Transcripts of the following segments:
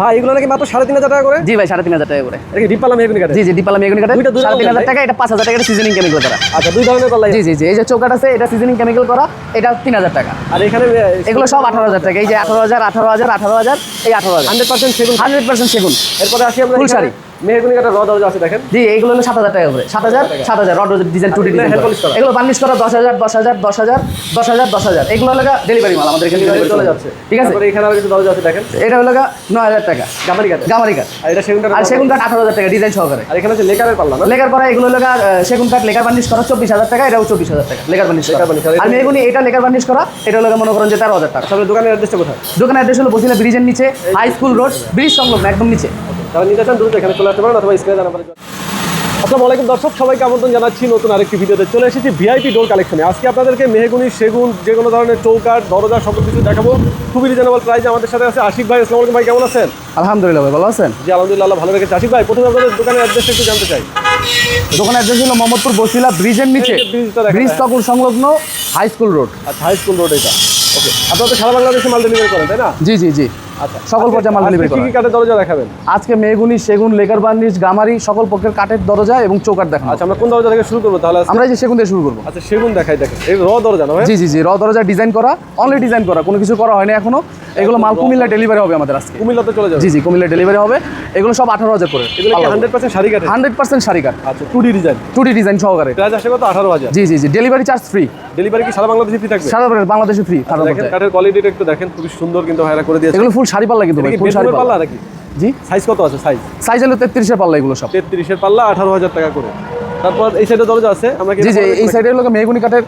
ভাই এগুলো নাকি মাত্র সাড়ে তিন হাজার টাকা করে? জি ভাই সাড়ে তিন হাজার টাকা করে। এটা কি ডিপ পাল্লা মেহগুনি কাঠের জি জি ডিপালা মেগুনি কাঠে দুইটা সাড়ে তিন হাজার টাকা এটা পাঁচ হাজার টাকা সিজনিং কেমিক্যাল করা। আচ্ছা দুই ধরনের পাল্লা জি জি জি এই যে চৌকাট আছে এটা সিজনিং কেমিক্যাল করা এটা তিন হাজার টাকা। আর এখানে এগুলো সব আঠারো হাজার টাকা এই যে আঠারো হাজার আঠারো হাজার আঠারো হাজার এই আঠারো হাজার। হান্ড্রেড পার্সেন্ট সেগুন। হান্ড্রেড পার্সেন্ট সেগুন। এরপরে আসি আমরা এখানে। শাড়ি। মেহগুনি কাঠের র দরজা আছে দেখেন। জি এইগুলো হলো সাত হাজার টাকা করে। সাত হাজার সাত হাজার রড ডিজাইন টু ডিজাইন? এগুলো বার্নিশ করা দশ হাজার দশ হাজার দশ হাজার দশ হাজার দশ হাজার। এগুলো হলো ডেলিভারি মাল আমাদের এখানে। চলে যাচ্ছে। ঠিক আছে? এখানে আর কিছু দরজা আছে দেখেন। এটা হলো নয় হাজার টাকা গামারি কাঠের গামারি কাঠ। আর এটা সেগুন আর সেগুন কাঠ আঠারো হাজার টাকা ডিজাইন সহকারে। আর এখানে আছে লেকারের পাল্লা না? এগুলো সেগুন কাঠ লেখার বার্নিশ করা চব্বিশ হাজার টাকা এটাও চব্বিশ হাজার টাকা লেখার বার্নিশ লেকার বার্নিশ, আর এটা- লেখার বার্নিশ করা এটা হলো মনে করেন যে তেরো হাজার টাকা। আসলে দোকানের অ্যাড্রেসটা কোথায়? দোকানের অ্যাড্রেস হলো বসিলা ব্রিজের নিচে হাই স্কুল রোড ব্রিজ সংলগ্ন একদম নিচে। নিতে চান দ্রুত এখানে চলে আসতে পারেন অথবা স্ক্রিনে জানাবেন। আসসালামু আলাইকুম দর্শক সবাইকে আমন্ত্রণ জানাচ্ছি নতুন আরেকটি ভিডিওতে। চলে এসেছি ভিআইপি ডোর কালেকশনে আজকে আপনাদেরকে মেহগুনি সেগুন যে কোনো ধরনের চৌকাঠ দরজা সকল কিছু দেখাবো। খুবই রিজনেবল প্রাইসে আমাদের সাথে আছে আশিক ভাই। আসসালামু আলাইকুম ভাই কেমন আছেন? আলহামদুলিল্লাহ ভাই ভালো আছেন? জি আলহামদুলিল্লাহ ভালো রেখেছে। আশিক ভাই প্রথমে আপনাদের দোকানের অ্যাড্রেসটা একটু জানতে চাই। দোকানের অ্যাড্রেস হলো মোহাম্মদপুর বসিলা ব্রিজের নিচে ব্রিজ। তখন সংলগ্ন হাই স্কুল রোড আচ্ছা হাই স্কুল রোড এটা। ওকে আপনারা তো সারা বাংলাদেশে মাল ডেলিভারি করেন তাই না? জি জি জি। আচ্ছা। সকল পর্যায়ে মাল ডেলিভারি করা। কি কাঠের দরজা দেখাবেন? আজকে মেগুনি সেগুন লেকার বার্নিস গামারি সকল পক্ষের কাঠের দরজা এবং চৌকাঠ দেখাবো আচ্ছা আমরা কোন দরজা থেকে শুরু করব? তাহলে আমরা এই যে সেগুন থেকে শুরু করব। আচ্ছা সেগুন দেখাই দেখেন এই র দরজা না জি জি জি র দরজা ডিজাইন করা অনলি ডিজাইন করা কোনো কিছু করা হয়নি এখনও। এগুলো মাল কুমিল্লা ডেলিভারি হবে আমাদের আজকে। কুমিল্লাতে চলে যাবে? জি জি কুমিল্লা ডেলিভারি হবে। এগুলো সব আঠারো হাজার করে। এগুলো হান্ড্রেড পার্সেন্ট শাড়ি কাঠের? হান্ড্রেড পার্সেন্ট শাড়ি কাঠ। আচ্ছা two D design two D design সহকারে। প্রাইস আসে কত? আঠারো হাজার। জি জি জি ডেলিভারি চার্জ ফ্রি ডেলিভারি কি সারা বাংলাদেশে ফ্রি থাকবে? সারা বাংলাদেশে ফ্রি দেখেন কাঠের কোয়ালিটিটা একটু দেখেন খুবই সুন্দর কিন্তু ভাইরা করে দিয়েছে। এগুলো ফুল শাড়ি পাল্লা কিন্তু ফুল শাড়ি পাল্লা নাকি? জি। সাইজ কত আছে? সাইজ সাইজ হলো তেত্রিশের পাল্লা এগুলো সব। তেত্রিশের পাল্লা আঠারো হাজার টাকা করে। তারপর এই সাইডে দরজা আছে আমরা কি জি জি এই সাইডে হলো মেগুনি কাঠের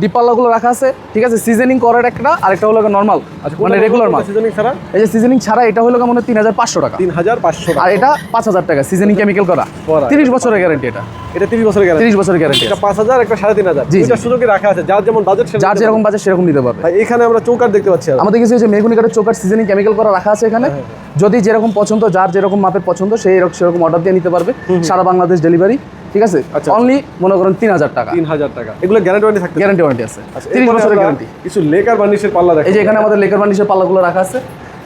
ডিপ পাল্লাগুলো রাখা আছে ঠিক আছে? সিজনিং করার একটা আরেকটা হলো নর্মাল আচ্ছা মানে রেগুলার মাল। সিজনিং ছাড়া? এই যে সিজনিং ছাড়া এটা হলো মনে তিন হাজার পাঁচশো টাকা। তিন হাজার পাঁচশো আর এটা পাঁচ হাজার টাকা সিজনিং কেমিক্যাল করা। তিরিশ বছরের গ্যারান্টি এটা। এটা তিরিশ বছরের গ্যারান্টি তিরিশ বছরের গ্যারান্টি এটা পাঁচ হাজার একটা সাড়ে তিন হাজার। দুইটা সুযোগই রাখা আছে। যার যেমন বাজেট যার যেরকম বাজেট সেরকম নিতে পারবে। ভাই এখানে আমরা চৌকাট দেখতে পাচ্ছি আমাদের কিছু হচ্ছে মেগুনি কাঠের চোকার সিজনিং কেমিক্যাল করা রাখা আছে এখানে। যদি যেরকম পছন্দ যার যেরকম মাপের পছন্দ সেই রকম সেরকম অর্ডার দিয়ে নিতে পারবে। সারা বাংলাদেশ ডেলিভারি ঠিক আছে? আচ্ছা। অনলি মনে করেন তিন হাজার টাকা। তিন হাজার টাকা। এগুলো গ্যারান্টি ওয়ারেন্টি থাকতে গ্যারান্টি ওয়ারেন্টি আছে। আচ্ছা, তিরিশ বছরের গ্যারান্টি কিছু লেকার বার্নিশের পাল্লা দেখো এই যে এখানে আমাদের লেকার বার্নিশের পাল্লাগুলো রাখা আছে।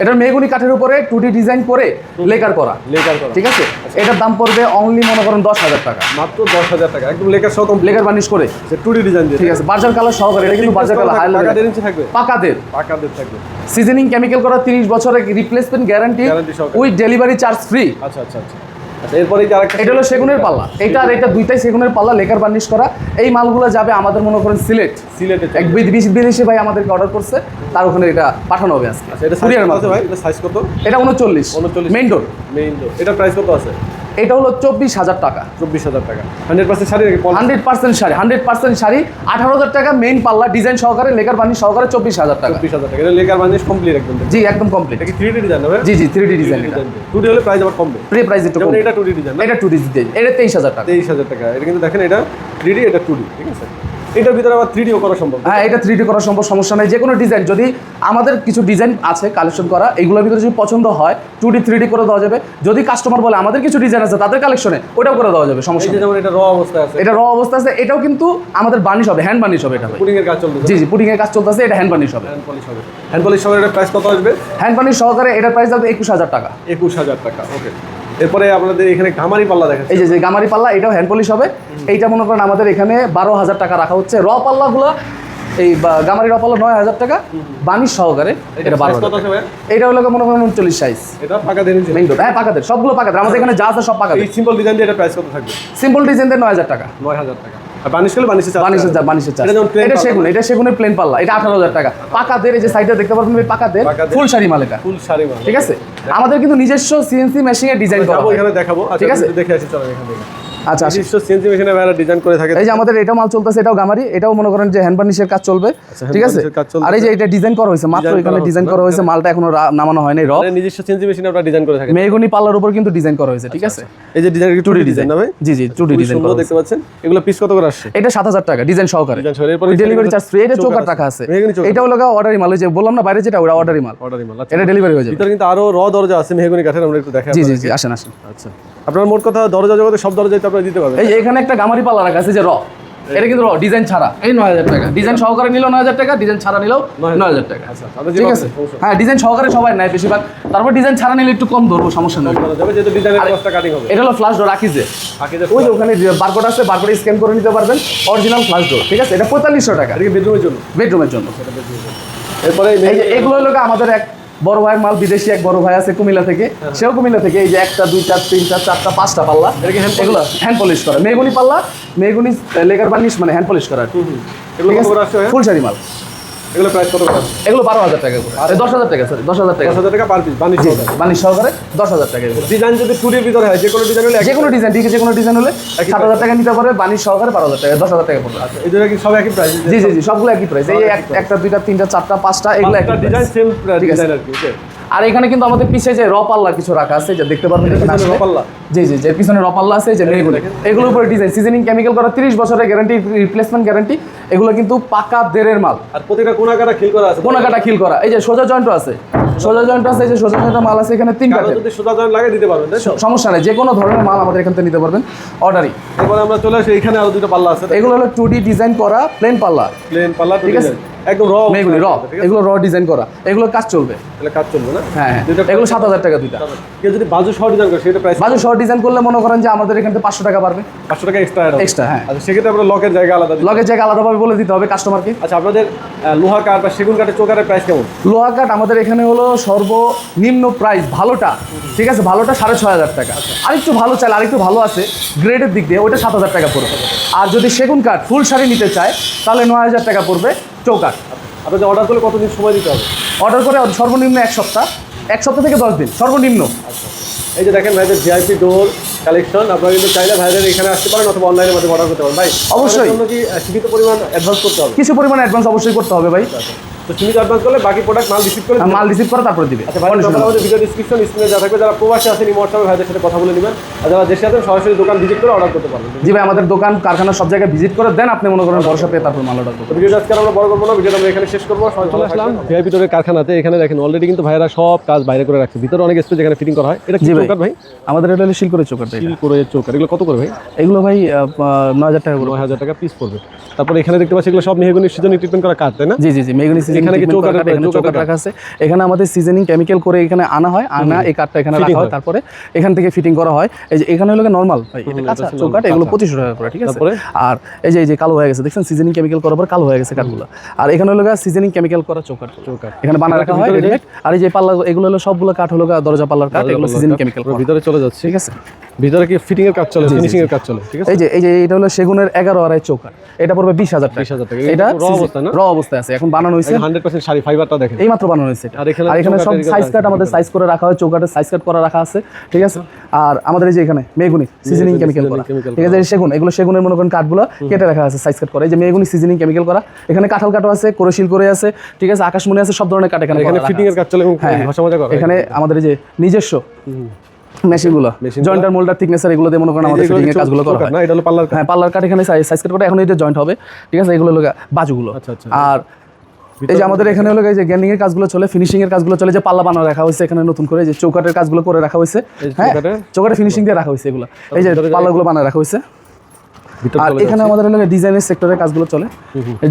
এটা মেগুনি কাঠের উপরে টুটি ডিজাইন করে লেকার করা। লেকার করা। ঠিক আছে? এটার দাম পড়বে অনলি মনে করেন দশ হাজার টাকা। মাত্র দশ হাজার টাকা। একদম লেকার সহ লেকার বার্নিশ করে। টুটি ডিজাইন দিয়ে ঠিক আছে। বার্জার কালার সহকারে এটা কিন্তু বার্জার কালার হাই দেড় ইঞ্চি থাকবে। পাকাদের। পাকাদের থাকবে। সিজনিং কেমিক্যাল করা তিরিশ বছরের replacement guarantee with delivery charge free আচ্ছা আচ্ছা আচ্ছা আচ্ছা। এরপরে এটা হলো সেগুনের পাল্লা। এটা আর এটা দুইটাই সেগুনের পাল্লা লেকার বার্নিশ করা। এই মালগুলো যাবে আমাদের মনে করেন সিলেট। সিলেটে এক বিদেশি ভাই আমাদেরকে অর্ডার করছে তার ওখানে এটা পাঠানো হবে আজকে। আচ্ছা এটা সাইজ কত এটা এটা উনচল্লিশ। 39 মেইন ডোর মেইন ডোর এটা প্রাইস কত আছে? এটা হলো চব্বিশ হাজার টাকা। চব্বিশ হাজার টাকা। হান্ড্রেড পার্সেন্ট শাড়ি হান্ড্রেড পার্সেন্ট শাড়ি হান্ড্রেড পার্সেন্ট শাড়ি আঠারো হাজার টাকা মেইন পাল্লা ডিজাইন সহকারে লেকার বানি সহকারে চব্বিশ হাজার টাকা। চব্বিশ হাজার টাকা। এটা লেকার বানি কমপ্লিট একদম। জি একদম কমপ্লিট থ্রি ডি ডিজাইন হবে? জি জি three D design two D হলে প্রাইস আবার কমবে। প্রি প্রাইস একটু কমবে। এটা টু ডি ডিজাইন এটা টু ডি ডিজাইন এটা তেইশ হাজার টাকা। তেইশ হাজার টাকা। এটা কিন্তু দেখেন এটা থ্রি ডি এটা টু ডি ঠিক আছে? এটার ভিতরে আবার থ্রি ডিও করা সম্ভব। হ্যাঁ এটা থ্রি ডি করা সম্ভব সমস্যা নেই। যে কোনো ডিজাইন যদি আমাদের কিছু ডিজাইন আছে কালেকশন করা এগুলোর ভিতরে যদি পছন্দ হয় টু ডি থ্রি ডি করে দেওয়া যাবে। যদি কাস্টমার বলে আমাদের কিছু ডিজাইন আছে তাদের কালেকশনে ওটাও করে দেওয়া যাবে সমস্যা যেমন এটা র অবস্থা আছে। এটা র অবস্থা আছে এটাও কিন্তু আমাদের বার্নিশ হবে হ্যান্ড বার্নিশ হবে এটা। পুডিং এর কাজ চলছে জি জি পুডিং এর কাজ চলতেছে এটা হ্যান্ড বার্নিশ হবে। হ্যান্ড পলিশ হবে। হ্যান্ড পলিশ হবে এটা প্রাইস কত আসবে? হ্যান্ড বার্নিশ সহকারে এটার প্রাইস হবে একুশ হাজার টাকা। একুশ হাজার টাকা ওকে এরপরে আপনাদের এখানে গামারি পাল্লা দেখেন এই যে যে গামারি পাল্লা এটাও হ্যান্ড পলিশ হবে। এইটা মনে করেন আমাদের এখানে বারো হাজার টাকা রাখা হচ্ছে। র পাল্লাগুলো এই গামারি র পাল্লা নয় হাজার টাকা বার্নিশ সহকারে এটা বারো এটা হলো মনে করেন উনচল্লিশ সাইজ এটা পাকা দেন মেইন হ্যাঁ পাকাদের সবগুলো পাকাদের আমাদের এখানে যা আছে সব এই পাকাদের সিম্পল ডিজাইন দিয়ে এটা প্রাইস কত থাকবে? সিম্পল ডিজাইন দিয়ে নয় হাজার টাকা। নয় হাজার টাকা। বানিশ করলে বানিশের চার্জ বানিশের যা বানিশের চার্জ এটা যেমন plain এটা পাল্লা। সেগুন এটা সেগুনের প্লেন পাল্লা এটা আঠারো হাজার টাকা। পাকাদের এই যে সাইডে দেখতে পারবেন এই পাকাদের পাকাদের। ফুল শাড়ি মাল এটা। ফুল শাড়ি মাল। ঠিক আছে? আমাদের কিন্তু নিজস্ব সিএনসি মেশিনে ডিজাইন করা এখানে দেখাবো। আচ্ছা ঠিক আছে? দেখে আসি চলো এখান আচ্ছা ডিজাইন করে থাকে। এই যে আমাদের এটাও মাল চলতেছে এটাও গামারি এটাও মনে করেন যে হ্যান্ড বার্নিশের কাজ চলবে ঠিক আছে। আর এই যে এটা ডিজাইন করা হয়েছে মাত্র এখানে ডিজাইন করা হয়েছে মালটা এখনও নামানো হয়নি র। নিজস্ব সিএনজি মেশিনে আপনারা ডিজাইন করে মেহগুনি পাল্লার উপর কিন্তু ডিজাইন করা হয়েছে ঠিক আছে? এই যে ডিজাইন টু ডি ডিজাইন জি জি টু ডি খুবই ডিজাইন করা দেখতে পাচ্ছেন। এগুলো পিস কত করে আসছে? এটা সাত হাজার টাকা ডিজাইন সহকারে। ডেলিভারি চার্জ ফ্রি এটা চৌকাট রাখা আছে। মেহগনি চৌকাঠ। এটা হলো অর্ডারি মাল যে বললাম না বাইরে যেটা অর্ডারি মাল। অর্ডার আচ্ছা। এটা ডেলিভারি হয়ে যাবে। ভিতরে কিন্তু আরও র দরজা আছে মেহগনি কাঠের আমরা একটু দেখাই জি জি জি আসেন আসেন। আচ্ছা। আপনার মোট কথা দরজা জগতে সব দরজাই তো আপনারা দিতে পারবেন। এই যে এখানে একটা গামারি পাল্লা রাখা আছে যে র। এটা কিন্তু ডিজাইন ছাড়া। এই নয় হাজার টাকা। ডিজাইন সহকারে নিলেও নয় হাজার টাকা ডিজাইন ছাড়া নিলেও 9,000 নয় হাজার টাকা। আচ্ছা, ঠিক আছে? হ্যাঁ ডিজাইন সহকারে সবাই নেয় বেশিরভাগ। তারপর ডিজাইন ছাড়া নিলে একটু কম ধরবো সমস্যা নেই। যাবে যেহেতু ডিজাইনের কস্টটা কাটিং হবে। এটা হলো ফ্লাশ ডোর রাখি যে। বাকি যে ওই যে ওখানে বারকোড আছে বারকোডে স্ক্যান করে নিতে পারবেন। অরিজিনাল ফ্লাশ ডোর ঠিক আছে? এটা পঁয়তাল্লিশশো টাকা। এটা কি বেডরুমের জন্য। বেডরুমের জন্য। এরপরে এগুলো হলো আমাদের এক বড় ভাইয়ের মাল বিদেশি এক বড় ভাই আছে কুমিল্লা থেকে। সেও কুমিল্লা থেকে এই যে একটা দুই দুইটা তিনটা চারটা পাঁচটা পাল্লা। এগুলো হ্যান্ড পলিশ করা। মেহগুনি পাল্লা মেহগুনি লেগার বার্নিশ মানে হ্যান্ড পলিশ করা এগুলো কত করে আসছে ভাই? ফুল শাড়ি মাল। এগুলো প্রাইস কত করে? এগুলো বারো হাজার টাকা করে। আরে দশ হাজার টাকা সরি দশ হাজার টাকা। দশ হাজার টাকা পার পিস বানিশ জি সহকারে দশ হাজার টাকা এগুলো। ডিজাইন যদি টুরির ভিতরে হয় যে কোনো ডিজাইন হলে যে কোনো ডিজাইন ঠিক যে কোনো ডিজাইন হলে সাত হাজার টাকা নিতে পারবে বার্নিশ সহকারে বারো হাজার টাকা দশ হাজার টাকা পড়বে। আচ্ছা দুটো কি সব একই প্রাইস জি জি জি সবগুলো একই প্রাইস এই এক- একটা দুইটা তিনটা চারটা পাঁচটা এগুলো একটা ডিজাইন। সেম ঠিক আছে। আর এখানে কিন্তু আমাদের পিছে যে র পাল্লা কিছু রাখা আছে যে দেখতে পারবেন এখানে পিছনে আসলে। raw পাল্লা? জি জি যে পিছনে র পাল্লা আছে যে মেয়েগুলো এগুলোর উপরে ডিজাইন সিজনিং কেমিক্যাল করা 30 বছরের গ্যারান্টি রিপ্লেসমেন্ট গ্যারান্টি এগুলো কিন্তু পাকা দেড়ের মাল। আর প্রতিটা কোনা কাটা খিল করা আছে। কোনা কাটা খিল করা। এই যে সোজা জয়েন্ট আছে। সোজা জয়েন্ট আছে এই যে সোজা জয়েন্টের মাল আছে এখানে তিন কারও যদি সোজা জয়েন্ট লাগে দিতে পারবেন সমস্যা নেই যে কোনো ধরনের মাল আমাদের এখান থেকে নিতে পারবেন। অর্ডারই এরপরে আমরা চলে আসি এখানে আরও দুটো পাল্লা আছে এগুলো হলো টু ডি ডিজাইন করা প্লেন পাল্লা। প্লেন পাল্লা ঠিক আছে। একদম র মেয়েগুলি র এগুলো র ডিজাইন করা। এগুলো কাজ চলবে। তাহলে কাজ চলবে না? হ্যাঁ হ্যাঁ। এগুলো সাত হাজার টাকা দুইটা। কেউ যদি বাজু সহ ডিজাইন করে সেটা প্রাইস বাজু শর্ট ডিজাইন করলে মনে করেন যে আমাদের এখান থেকে পাঁচশো টাকা পারবে পাঁচশো টাকা এক্সট্রা এক্সট্রা হ্যাঁ। আচ্ছা সেক্ষেত্রে আমরা লকের জায়গা আলাদা। লগের জায়গা আলাদাভাবে বলে দিতে হবে কাস্টমারকে আচ্ছা আপনাদের লোহা কাঠ বা সেগুন কাঠের চোকারের প্রাইস কেমন? লোহা কাঠ আমাদের এখানে হলো সর্বনিম্ন প্রাইস ভালোটা ঠিক আছে? ভালোটা সাড়ে ছয় হাজার টাকা। আরেকটু ভালো চাইলে আরেকটু ভালো আছে গ্রেডের দিক দিয়ে ওটা সাত হাজার টাকা পড়বে। আর যদি সেগুন কাঠ ফুল শাড়ি নিতে চায় তাহলে নয় হাজার টাকা পড়বে। চৌকাঠ। আপনাকে অর্ডার করলে কতদিন সময় দিতে হবে? অর্ডার করে সর্বনিম্ন এক সপ্তাহ। এক সপ্তাহ থেকে দশ দিন সর্বনিম্ন। এই যে দেখেন ভাইদের জিআইপি ডোর কালেকশন আপনারা কিন্তু চাইলে ভাইদের এখানে আসতে পারেন অথবা অনলাইনের মাধ্যমে অর্ডার করতে পারেন। ভাই অবশ্যই। কি সীমিত পরিমাণ অ্যাডভান্স করতে হবে? কিছু পরিমাণ অ্যাডভান্স অবশ্যই করতে হবে ভাই। তো সীমিত অ্যাডভান্স করলে বাকি প্রোডাক্ট মাল রিসিভ করে মাল রিসিভ করে তারপরে দিবে। আচ্ছা আমাদের ভিডিও ডিসক্রিপশন স্ক্রিনে যা থাকবে। যারা প্রবাসী আছেন হোয়াটসঅ্যাপে ভাইদের সাথে কথা বলে নেবেন। আর যারা দেশে আছেন সরাসরি দোকান ভিজিট করে অর্ডার করতে পারবেন। জি ভাই আমাদের দোকান কারখানা সব জায়গায় ভিজিট করে দেন। আপনি মনে করেন ভরসা পেয়ে তারপর মাল অর্ডার করবেন। তো ভিডিওটা আজকে আমরা বড় করব না ভিডিওটা আমরা এখানে শেষ করব। সবাই চলে আসলাম। ভিআইপি ডোরের কারখানাতে। এখানে দেখেন অলরেডি কিন্তু ভাইরা সব কাজ বাইরে করে রাখছে। ভিতরে অনেক স্পেস যেখানে ফিটিং করা হয়। এটা কি জি ভাই। ভাই? আমাদের এটা হলো শিলকরের চোকার স্টিল করে চৌকাঠ। এগুলো কত করে ভাই? এগুলো ভাই নয় হাজার টাকা করে। নয় হাজার টাকা পিস পড়বে। তারপরে এখানে দেখতে পাচ্ছি এগুলো সব মেহগুনি সিজনিং ট্রিটমেন্ট করা কাঠ তাই না? জি জি জি মেগুনি সিজনিং এখানে কি চৌকাঠ এখানে চৌকাঠ রাখা আছে। এখানে আমাদের সিজনিং কেমিক্যাল করে এখানে আনা হয় আনা এই কাঠটা এখানে রাখা হয়। তারপরে এখান থেকে ফিটিং করা হয়। এই যে এখানে হলো নরমাল হচ্ছে চৌকাঠ এগুলো কাঁচা। পঁচিশশো টাকা করে ঠিক আছে? তারপরে? আর এই যে এই যে কালো হয়ে গেছে দেখছেন? সিজনিং কেমিক্যাল করার পর কালো হয়ে গেছে কাঠগুলো। আর এখানে হলো সিজনিং কেমিক্যাল করা চৌকাঠ। চৌকাঠ। এখানে বানা রাখা হয় আর এই যে পাল্লা এগুলো হলো সবগুলো কাঠ হলো দরজা পাল্লার কাঠ এগুলো সিজনিং কেমিক্যাল ভিতরে চলে যাচ্ছে। ঠিক আছে? ভিতরে কি ফিটিং এর কাজ চলে ফিনিশিং এর কাজ চলে ঠিক আছে? এই যে এই যে এটা হলো সেগুনের এগারো আড়াই চৌকাঠ এটা পড়বে বিশ হাজার টাকা। 20,000 টাকা। এটা raw অবস্থায় না? র অবস্থায় আছে এখন বানানো হান্ড্রেড পার্সেন্ট শাড়ি ফাইবারটা দেখেন। এই মাত্র বানানো এটা। আর এখানে আর এখানে সব সাইজ কাট আমাদের সাইজ করে রাখা হয় চৌকাটের সাইজ কাট করা রাখা আছে ঠিক আছে? আর আমাদের এই যে এখানে মেগুনি সিজনিং কেমিক্যাল করা। ঠিক আছে এই সেগুন এগুলো সেগুনের মনে করেন কাঠগুলো কেটে রাখা আছে সাইজ কাট করা। এই যে মেগুনি সিজনিং কেমিক্যাল করা। এখানে কাঁঠাল কাঠও আছে কোরশিল করে আছে ঠিক আছে? আকাশমণি আছে সব ধরনের কাঠ এখানে এখানে ফিটিং এর কাজ চলে এবং হ্যাঁ, হ্যাঁ। ভাষা মজা করে। এখানে আমাদের এই যে নিজস্ব মেশিনগুলো গুলো। জয়েন্টার মোল্ডার থিকনেসের এগুলো দিয়ে মনে করেন আমাদের ফিটিং এর কাজগুলো করা হয়। না এটা হলো পাল্লার হ্যাঁ পাল্লার কাঠ এখানে সাইজ কাট করে এখন এটা জয়েন্ট হবে ঠিক আছে? এগুলো হলো বাজুগুলো। আচ্ছা, আচ্ছা। আর এই যে আমাদের এখানে হলো যে গ্যান্ডিং এর কাজগুলো চলে ফিনিশিং এর কাজগুলো চলে যে পাল্লা বানানো রাখা হয়েছে এখানে নতুন করে যে চৌকাটের কাজগুলো করে রাখা হয়েছে। হ্যাঁ? চৌকাটে? ফিনিশিং দিয়ে রাখা হয়েছে এগুলো। এই যে পাল্লাগুলো বানায় রাখা হয়েছে। আর এখানে আমাদের হলো ডিজাইনের সেক্টরের কাজগুলো চলে।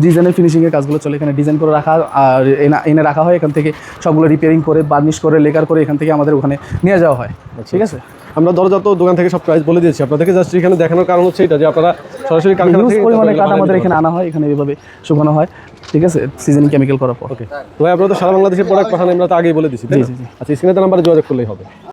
ডিজাইনের ফিনিশিং এর কাজগুলো চলে। এখানে ডিজাইন করে রাখা আর এনে রাখা হয় এখান থেকে সবগুলো রিপেয়ারিং করে বার্নিশ করে লেকার করে এখান থেকে আমাদের ওখানে নিয়ে যাওয়া হয়। ঠিক আছে? আমরা দরজা তো দোকান থেকে সব প্রাইস বলে দিয়েছি আপনাদেরকে জাস্ট এখানে দেখানোর কারণ হচ্ছে এটা যে আপনারা সরাসরি কারখানা থেকে পরিমাণে কাঠ আমাদের এখানে আনা হয় এখানে এভাবে শুকানো হয়। ঠিক আছে? সিজনিং কেমিক্যাল করার পর। ওকে তো ভাই আপনারা তো সারা বাংলাদেশের প্রোডাক্ট পাঠান আমরা তো আগেই বলে জি। আচ্ছা স্ক্রিনে নাম্বারে যোগাযোগ করলেই হবে।